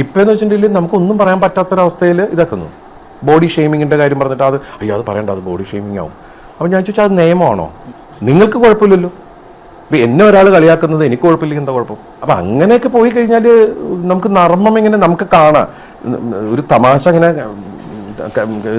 ഇപ്പം എന്ന് വെച്ചിട്ടുണ്ടെങ്കിൽ നമുക്കൊന്നും പറയാൻ പറ്റാത്തൊരവസ്ഥയിൽ ഇതാക്കുന്നു. ബോഡി ഷെയ്മിങ്ങിന്റെ കാര്യം പറഞ്ഞിട്ട് അത് അയ്യോ അത് പറയണ്ട അത് ബോഡി ഷെയ്മിങ് ആവും. അപ്പം ഞാൻ ചോദിച്ചാൽ അത് നിയമമാണോ? നിങ്ങൾക്ക് കുഴപ്പമില്ലല്ലോ. ഇപ്പം എന്നെ ഒരാൾ കളിയാക്കുന്നത് എനിക്ക് കുഴപ്പമില്ലെങ്കിൽ എന്താ കുഴപ്പം? അപ്പം അങ്ങനെയൊക്കെ പോയി കഴിഞ്ഞാൽ നമുക്ക് നർമ്മം ഇങ്ങനെ നമുക്ക് കാണാം? ഒരു തമാശ ഇങ്ങനെ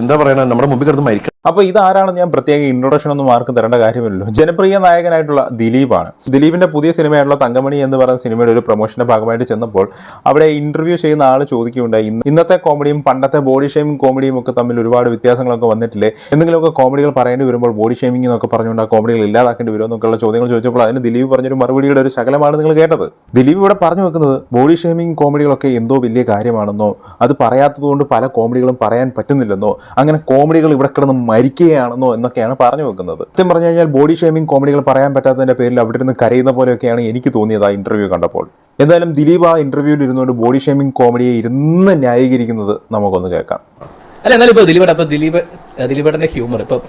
എന്താ പറയണ നമ്മുടെ മുമ്പിൽ കിടന്ന് മരിക്കണം അപ്പൊ ഇതാരാണെന്ന് ഞാൻ പ്രത്യേക ഇൻട്രൊഡക്ഷൻ ഒന്നും ആർക്കും തരേണ്ട കാര്യമില്ലല്ലോ. ജനപ്രിയ നായകനായിട്ടുള്ള ദിലീപാണ്. ദിലീപിന്റെ പുതിയ സിനിമയായിട്ടുള്ള തങ്കമണി എന്ന് പറയുന്ന സിനിമയുടെ ഒരു പ്രൊമോഷന്റെ ഭാഗമായിട്ട് ചെന്നപ്പോൾ അവിടെ ഇന്റർവ്യൂ ചെയ്യുന്ന ആൾ ചോദിക്കുകയുണ്ടായി. "ഇന്ന് ഇന്നത്തെ കോമഡിയും പണ്ടത്തെ ബോഡി ഷേമിംഗ് കോമഡിയും ഒക്കെ തമ്മിൽ ഒരുപാട് വ്യത്യാസങ്ങളൊക്കെ വന്നിട്ടില്ലേ? എന്തെങ്കിലുമൊക്കെ കോമഡികൾ പറയേണ്ടി വരുമ്പോൾ ബോഡി ഷേമിംഗ് എന്നൊക്കെ പറഞ്ഞുകൊണ്ട് ആ കോമഡികൾ ഇല്ലാതാക്കേണ്ടി വരുമോ എന്നൊക്കെയുള്ള ചോദ്യങ്ങൾ ചോദിച്ചപ്പോൾ അതിന് ദിലീപ് പറഞ്ഞൊരു മറുപടിയുടെ ഒരു ശകലമാണ് നിങ്ങൾ കേട്ടത്. ദിലീപ് ഇവിടെ പറഞ്ഞു വെക്കുന്നത് ബോഡി ഷേമിംഗ് കോമഡികളൊക്കെ എന്തോ വലിയ കാര്യമാണെന്നോ അത് പറയാത്തതുകൊണ്ട് പല കോമഡികളും പറയാൻ പറ്റുന്നില്ലെന്നോ അങ്ങനെ കോമഡികൾ ഇവിടെ കിടന്ന് മരിക്കുകയാണെന്നോ എന്നൊക്കെയാണ് പറഞ്ഞു വെക്കുന്നത്. സത്യം പറഞ്ഞു കഴിഞ്ഞാൽ ബോഡി ഷേമിംഗ് കോമഡികൾ പറയാൻ പറ്റാത്തതിന്റെ പേരിൽ അവിടെ നിന്ന് കരയുന്ന പോലെയൊക്കെയാണ് എനിക്ക് തോന്നിയത് ആ ഇന്റർവ്യൂ കണ്ടപ്പോൾ. എന്തായാലും ദിലീപ് ആ ഇന്റർവ്യൂവിൽ ഇരുന്നുകൊണ്ട് ബോഡി ഷേമിംഗ് കോമഡിയെ ഇരുന്ന് ന്യായീകരിക്കുന്നത് നമുക്കൊന്ന് കേൾക്കാം. അല്ല എന്നാലും ഇപ്പോൾ ദിലീപേട്ട അപ്പോൾ ദിലീപ് ദിലീപേട്ടന്റെ ഹ്യൂമർ ഇപ്പോൾ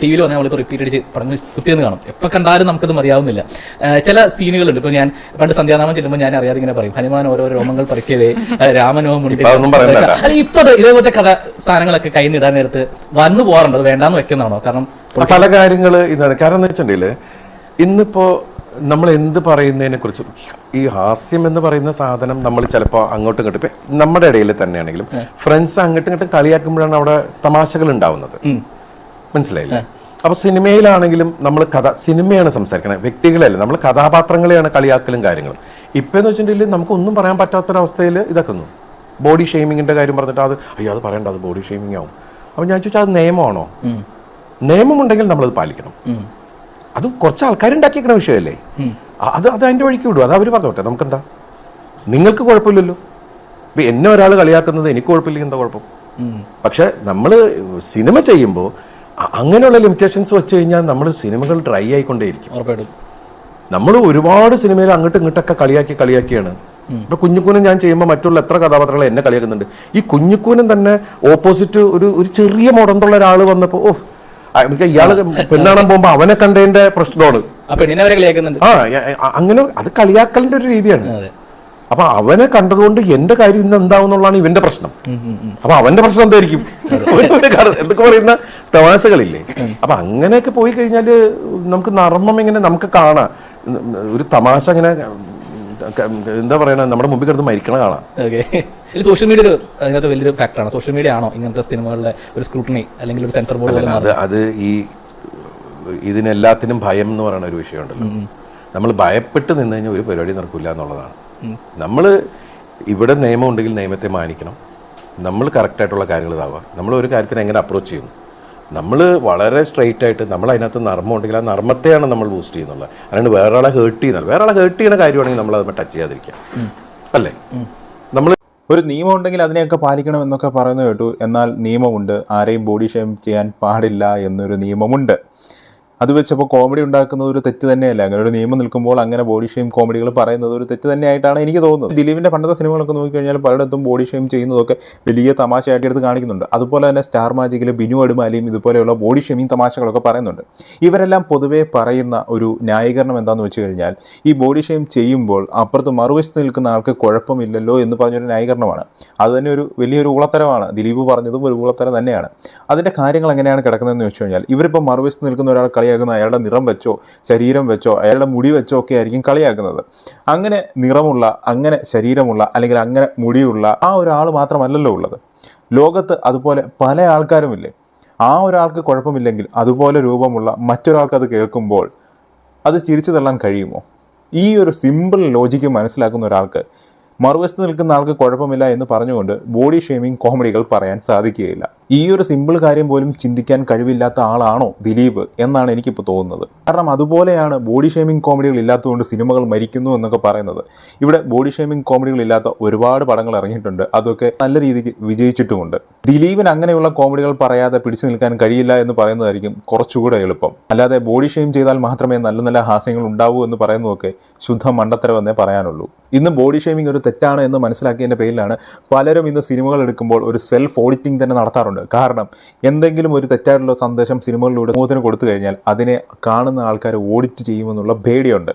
ടി വിയിൽ വന്നാൽ നമ്മളിപ്പോൾ റിപ്പീറ്റ് അടിച്ച് പടങ്ങൾ കുത്തിയെന്ന് കാണും. എപ്പോൾ കണ്ടാലും നമുക്കത് മതിയാവുന്നില്ല. ഏഹ് ചില സീനുകളുണ്ട് ഇപ്പോൾ ഞാൻ പണ്ട് സന്ധ്യാനാമം ചെല്ലുമ്പോൾ ഞാൻ അറിയാതെ ഇങ്ങനെ പറയും. ഹനുമാൻ ഓരോ രോമങ്ങൾ പറിക്കവേ രാമനോ മുണ്ടി അല്ല ഇപ്പോൾ ഇതേപോലത്തെ കഥ സാധനങ്ങളൊക്കെ കൈ നേടാൻ നേരത്ത് വന്നു പോകാറുണ്ട്. അത് വേണ്ടാന്ന് വെക്കുന്നതാണോ? കാരണം പല കാര്യങ്ങൾ ഇതാണ് കാരണം എന്ന് വെച്ചിട്ടുണ്ടെങ്കിൽ ഇന്നിപ്പോ നമ്മൾ എന്ത് പറയുന്നതിനെ കുറിച്ച് ഈ ഹാസ്യം എന്ന് പറയുന്ന സാധനം നമ്മൾ ചിലപ്പോൾ അങ്ങോട്ടും ഇങ്ങോട്ടും ഇപ്പം നമ്മുടെ ഇടയിൽ തന്നെയാണെങ്കിലും ഫ്രണ്ട്സ് അങ്ങോട്ടും ഇങ്ങോട്ടും കളിയാക്കുമ്പോഴാണ് അവിടെ തമാശകൾ ഉണ്ടാവുന്നത്. മനസ്സിലായില്ലേ? അപ്പൊ സിനിമയിലാണെങ്കിലും നമ്മൾ കഥ സിനിമയാണ് സംസാരിക്കണത് വ്യക്തികളല്ല? നമ്മൾ കഥാപാത്രങ്ങളെയാണ് കളിയാക്കലും കാര്യങ്ങളും. ഇപ്പം എന്ന് വെച്ചിട്ടുണ്ടെങ്കിൽ നമുക്കൊന്നും പറയാൻ പറ്റാത്തൊരവസ്ഥയിൽ ഇതാക്കുന്നു. ബോഡി ഷെയ്മിങ്ങിന്റെ കാര്യം പറഞ്ഞിട്ട് അത് അയ്യോ അത് പറയണ്ട അത് ബോഡി ഷെയ്മിങ് ആവും അപ്പോൾ ഞാൻ ചോദിച്ചാൽ അത് നിയമമാണോ. നിയമമുണ്ടെങ്കിൽ നമ്മളത് പാലിക്കണം. അത് കുറച്ച് ആൾക്കാരുണ്ടാക്കിയേക്കണ വിഷയമല്ലേ അത് അത് അതിന്റെ വഴിക്ക് വിടും. അത് അവർ പറഞ്ഞോട്ടെ. നമുക്കെന്താ? നിങ്ങൾക്ക് കുഴപ്പമില്ലല്ലോ. ഇപ്പം എന്നെ ഒരാൾ കളിയാക്കുന്നത് എനിക്ക് കുഴപ്പമില്ലെങ്കിൽ എന്താ കുഴപ്പം? പക്ഷെ നമ്മൾ സിനിമ ചെയ്യുമ്പോൾ അങ്ങനെയുള്ള ലിമിറ്റേഷൻസ് വെച്ച് കഴിഞ്ഞാൽ നമ്മൾ സിനിമകൾ ഡ്രൈ ആയിക്കൊണ്ടേയിരിക്കും. നമ്മൾ ഒരുപാട് സിനിമയിൽ അങ്ങോട്ടും ഇങ്ങോട്ടൊക്കെ കളിയാക്കി കളിയാക്കിയാണ്. ഇപ്പൊ കുഞ്ഞുക്കൂനും ഞാൻ ചെയ്യുമ്പോൾ മറ്റുള്ള എത്ര കഥാപാത്രങ്ങൾ എന്നെ കളിയാക്കുന്നുണ്ട്. ഈ കുഞ്ഞുക്കൂനും തന്നെ ഓപ്പോസിറ്റ് ഒരു ഒരു ചെറിയ മുടന്തുള്ള ഒരാൾ വന്നപ്പോൾ ഓ ഇയാൾ പെണ്ണാണാൻ പോകുമ്പോ അവനെ കണ്ടതിന്റെ പ്രശ്നമാണ്. ആ അങ്ങനെ അത് കളിയാക്കലിന്റെ ഒരു രീതിയാണ്. അപ്പൊ അവനെ കണ്ടതുകൊണ്ട് എന്റെ കാര്യം ഇന്ന് എന്താവുന്നുള്ളതാണ് ഇവന്റെ പ്രശ്നം. അപ്പൊ അവന്റെ പ്രശ്നം എന്തായിരിക്കും? എന്തൊക്കെ പറയുന്ന തമാശകളില്ലേ? അപ്പൊ അങ്ങനെയൊക്കെ പോയി കഴിഞ്ഞാൽ നമുക്ക് നർമ്മം ഇങ്ങനെ നമുക്ക് കാണാം. ഒരു തമാശ ഇങ്ങനെ എന്താ പറയണ? നമ്മുടെ മുമ്പിൽ കിടന്ന് മരിക്കണ കാണാം. ഓക്കെ. സോഷ്യൽ മീഡിയ ഒരു അതിനകത്ത് വലിയൊരു ഫാക്ടറാണ് സോഷ്യൽ മീഡിയ ആണോ ഇങ്ങനത്തെ സിനിമകളുടെ ഒരു സ്ക്രൂട്ടണി അല്ലെങ്കിൽ ഒരു സെൻസർ ബോർഡ് അത് അത് ഈ ഇതിനെല്ലാത്തിനും ഭയം എന്ന് പറയുന്ന ഒരു വിഷയമുണ്ടല്ലോ നമ്മൾ ഭയപ്പെട്ട് നിന്ന് കഴിഞ്ഞാൽ ഒരു പരിപാടി നടക്കില്ല എന്നുള്ളതാണ്. നമ്മൾ ഇവിടെ നിയമം ഉണ്ടെങ്കിൽ നിയമത്തെ മാനിക്കണം. നമ്മൾ കറക്റ്റായിട്ടുള്ള കാര്യങ്ങൾ ഇതാവുക. നമ്മൾ ഒരു കാര്യത്തിന് എങ്ങനെ അപ്രോച്ച് ചെയ്യുന്നു? നമ്മൾ വളരെ സ്ട്രെയിറ്റ് ആയിട്ട് നമ്മൾ അതിനകത്ത് നർമ്മം ഉണ്ടെങ്കിൽ ആ നർമ്മത്തെയാണ് നമ്മൾ ബൂസ്റ്റ് ചെയ്യുന്നുള്ളത്. അല്ലാണ്ട് വേറെ ആളെ ഹേർട്ട് ചെയ്യുന്നത് വേറെ ആളെ ഹേർട്ട് ചെയ്യുന്ന കാര്യമാണെങ്കിൽ നമ്മൾ അത് ടച്ച് ചെയ്യാതിരിക്കുക. അല്ലേ? നമ്മൾ ഒരു നിയമം ഉണ്ടെങ്കിൽ അതിനെയൊക്കെ പാലിക്കണം എന്നൊക്കെ പറയുന്നത് കേട്ടു. എന്നാൽ നിയമമുണ്ട്. ആരെയും ബോഡി ഷെയിം ചെയ്യാൻ പാടില്ല എന്നൊരു നിയമമുണ്ട്. അത് വെച്ചപ്പോൾ കോമഡി ഉണ്ടാക്കുന്നത് ഒരു തെറ്റ് തന്നെയല്ല? അങ്ങനെ ഒരു നിയമം നിൽക്കുമ്പോൾ അങ്ങനെ ബോഡി ഷെയിം കോമഡികൾ പറയുന്നത് ഒരു തെറ്റ് തന്നെയായിട്ടാണ് എനിക്ക് തോന്നുന്നത്. ദിലീപിന്റെ പണ്ടത്തെ സിനിമകളൊക്കെ നോക്കിക്കഴിഞ്ഞാൽ പലയിടത്തും ബോഡി ഷെയിം ചെയ്യുന്നതൊക്കെ വലിയ തമാശയായിട്ട് എടുത്ത് കാണിക്കുന്നുണ്ട്. അതുപോലെ തന്നെ സ്റ്റാർ മാജിക്കിൽ ബിനു അടിമാലിയും ഇതുപോലെയുള്ള ബോഡി ഷെയിമിങ് തമാശകളൊക്കെ പറയുന്നുണ്ട്. ഇവരെല്ലാം പൊതുവേ പറയുന്ന ഒരു ന്യായീകരണം എന്താണെന്ന് വെച്ച് കഴിഞ്ഞാൽ ഈ ബോഡി ഷെയിം ചെയ്യുമ്പോൾ അപ്പുറത്ത് മറുവശത്ത് നിൽക്കുന്ന ആൾക്ക് കുഴപ്പമില്ലല്ലോ എന്ന് പറഞ്ഞൊരു ന്യായീകരണമാണ്. അത് തന്നെ ഒരു വലിയൊരു ഊളത്തരമാണ്. ദിലീപ് പറഞ്ഞതും ഒരു ഊളത്തരം തന്നെയാണ്. അതിന്റെ കാര്യങ്ങൾ എങ്ങനെയാണ് കിടക്കുന്നതെന്ന് വെച്ച് കഴിഞ്ഞാൽ ഇവരിപ്പോൾ മറുവശത്ത് നിൽക്കുന്ന ഒരാൾ കളിയാക്കുന്ന അയാളുടെ നിറം വെച്ചോ ശരീരം വെച്ചോ അയാളുടെ മുടി വെച്ചോ ഒക്കെ ആയിരിക്കും കളിയാക്കുന്നത്. അങ്ങനെ നിറമുള്ള അങ്ങനെ ശരീരമുള്ള അല്ലെങ്കിൽ അങ്ങനെ മുടിയുള്ള ആ ഒരാൾ മാത്രമല്ലല്ലോ ഉള്ളത്. ലോകത്ത് അതുപോലെ പല ആൾക്കാരുമില്ലേ? ആ ഒരാൾക്ക് കുഴപ്പമില്ലെങ്കിൽ അതുപോലെ രൂപമുള്ള മറ്റൊരാൾക്ക് അത് കേൾക്കുമ്പോൾ അത് ചിരിച്ചു തള്ളാൻ കഴിയുമോ? ഈ ഒരു സിമ്പിൾ ലോജിക്ക് മനസ്സിലാക്കുന്ന ഒരാൾക്ക് മറുവശത്ത് നിൽക്കുന്ന ആൾക്ക് കുഴപ്പമില്ല എന്ന് പറഞ്ഞുകൊണ്ട് ബോഡി ഷേമിംഗ് കോമഡികൾ പറയാൻ സാധിക്കുകയില്ല. ഈ ഒരു സിമ്പിൾ കാര്യം പോലും ചിന്തിക്കാൻ കഴിവില്ലാത്ത ആളാണോ ദിലീപ് എന്നാണ് എനിക്കിപ്പോൾ തോന്നുന്നത്. കാരണം അതുപോലെയാണ് ബോഡി ഷേമിംഗ് കോമഡികൾ ഇല്ലാത്തതുകൊണ്ട് സിനിമകൾ മരിക്കുന്നു എന്നൊക്കെ പറയുന്നത്. ഇവിടെ ബോഡി ഷേമിംഗ് കോമഡികൾ ഇല്ലാത്ത ഒരുപാട് പടങ്ങൾ ഇറങ്ങിയിട്ടുണ്ട്. അതൊക്കെ നല്ല രീതിക്ക് വിജയിച്ചിട്ടുമുണ്ട്. ദിലീപിന് അങ്ങനെയുള്ള കോമഡികൾ പറയാതെ പിടിച്ചു നിൽക്കാൻ കഴിയില്ല എന്ന് പറയുന്നതായിരിക്കും കുറച്ചുകൂടെ എളുപ്പം. അല്ലാതെ ബോഡി ഷെയിം ചെയ്താൽ മാത്രമേ നല്ല നല്ല ഹാസ്യങ്ങൾ ഉണ്ടാവൂ എന്ന് പറയുന്നതൊക്കെ ശുദ്ധ മണ്ടത്തരമെന്നേ പറയാനുള്ളൂ. ഇന്ന് ബോഡി ഷെയിമിംഗ് ഒരു തെറ്റാണ് എന്ന് മനസ്സിലാക്കിയതിന്റെ പേരിലാണ് പലരും ഇന്ന് സിനിമകൾ എടുക്കുമ്പോൾ ഒരു സെൽഫ് ഓഡിറ്റിംഗ് തന്നെ നടത്താറുണ്ട്. കാരണം എന്തെങ്കിലും ഒരു തെറ്റായിട്ടുള്ള സന്ദേശം സിനിമകളിലൂടെ സമൂഹത്തിന് കൊടുത്തു കഴിഞ്ഞാൽ അതിനെ കാണുന്ന ആൾക്കാർ ഓഡിറ്റ് ചെയ്യുമെന്നുള്ള പേടിയുണ്ട്.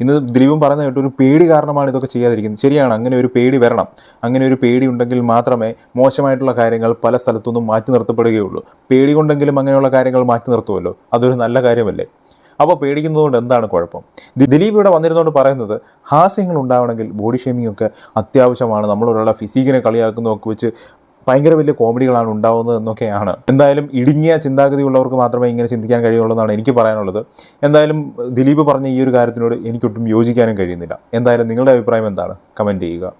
ഇന്ന് ദിലീപും പറയുന്ന കേട്ടു ഒരു പേടി കാരണമാണ് ഇതൊക്കെ ചെയ്യാതിരിക്കുന്നത്. ശരിയാണ് അങ്ങനെ ഒരു പേടി വരണം. അങ്ങനെ ഒരു പേടി ഉണ്ടെങ്കിൽ മാത്രമേ മോശമായിട്ടുള്ള കാര്യങ്ങൾ പല സ്ഥലത്തുനിന്നും മാറ്റി നിർത്തപ്പെടുകയുള്ളൂ. പേടി കൊണ്ടെങ്കിലും അങ്ങനെയുള്ള കാര്യങ്ങൾ മാറ്റി നിർത്തുമല്ലോ. അതൊരു നല്ല കാര്യമല്ലേ? അപ്പോൾ പേടിക്കുന്നതുകൊണ്ട് എന്താണ് കുഴപ്പം? ദിലീപ് ഇവിടെ വന്നിരുന്നുകൊണ്ട് പറയുന്നത് ഹാസ്യങ്ങൾ ഉണ്ടാവണമെങ്കിൽ ബോഡി ഷേമിംഗ് ഒക്കെ അത്യാവശ്യമാണ്. നമ്മളൊരാളെ ഫിസിക്കിനെ കളിയാക്കുന്നതൊക്കെ വെച്ച് ഭയങ്കര വലിയ കോമഡികളാണ് ഉണ്ടാവുന്നത് എന്നൊക്കെയാണ്. എന്തായാലും ഇടുങ്ങിയ ചിന്താഗതി ഉള്ളവർക്ക് മാത്രമേ ഇങ്ങനെ ചിന്തിക്കാൻ കഴിയുള്ളൂ എന്നാണ് എനിക്ക് പറയാനുള്ളത്. എന്തായാലും ദിലീപ് പറഞ്ഞ ഈ ഒരു കാര്യത്തിനോട് എനിക്കൊട്ടും യോജിക്കാനും കഴിയുന്നില്ല. എന്തായാലും നിങ്ങളുടെ അഭിപ്രായം എന്താണ്? കമന്റ് ചെയ്യുക.